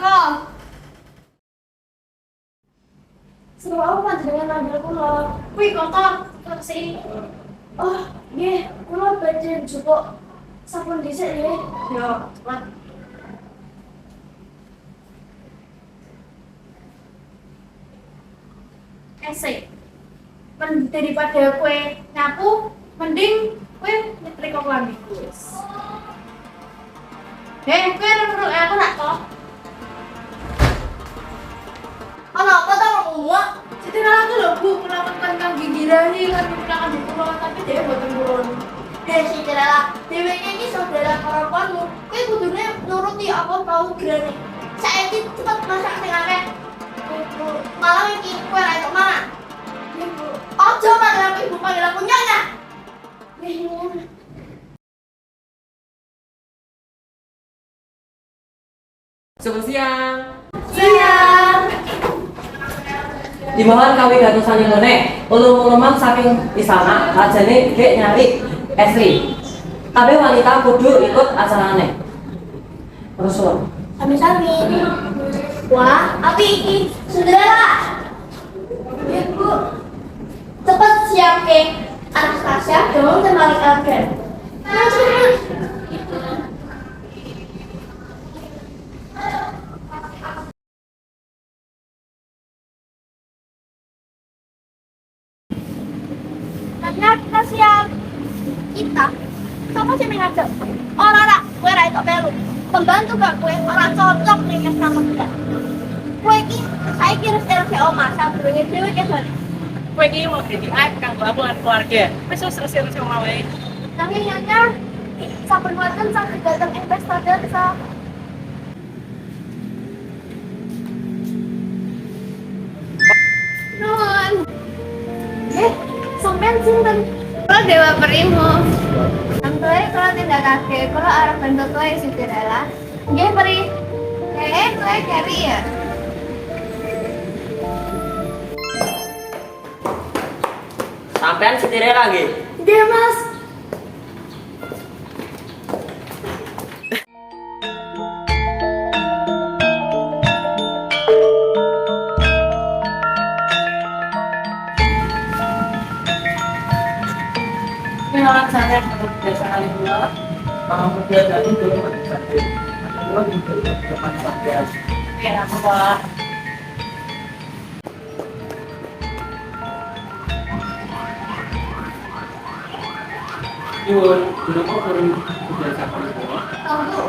lo. Seru aku mati dengan ambil kulo. Wih kotor, kotor sih. Oh, nggih, kulo badan cukup sampun dhisik nggih. Yo, cepat. Esek. daripada kue nyapu, mending kue nyetrika kelambi. Hei, eh, kue nurut eh, aku nak bu, melakukan kang gingirani kan melakukan di pulau tapi dia buatan. Deh si Cerela, dheweke iki saudara karapanmu. Kowe kudune nuruti apa tau grene. Saiki cepet masak sing akeh. Malam iki kowe ra entuk mangan. Ibu, ojo panggil aku ibu panggil aku nyonya. Selamat. Siang. Dimohon kami gatusan ngene, ulum-uluman saking istana, ajane gek nyari estri. Tapi wanita kudu ikut acarane. Rasul. Sami-sami. Wah, api iki saudara. Ibu, cepet siapke Anastasia dong tembang Elgen. Nah, kita? Siapa sih yang ngajak? Oh, Rara, gue ra itu melu. Pembantu gak gue, orang cocok nih kes nama kita. Gue ini, saya kira selesai oma, saya beringin dewe ke sana. Kowe iki mau jadi aib kang hubungan keluarga. Wis resik resik mau wae. Tapi nyonya, saben wonten saged datang investor sinten? Kula Dewa Primo. Santoy kula tindakake, kula arep bantu kowe Siti Rela. Nggih, Pri. Eh, kowe cari ya? Sampean setire lagi. Nggih, Mas. Kali dua. Mau dia jadi dulu. Dua minggu depan sampai. Oke, aku pak. Dulu kok biasa kali dua. Tunggu.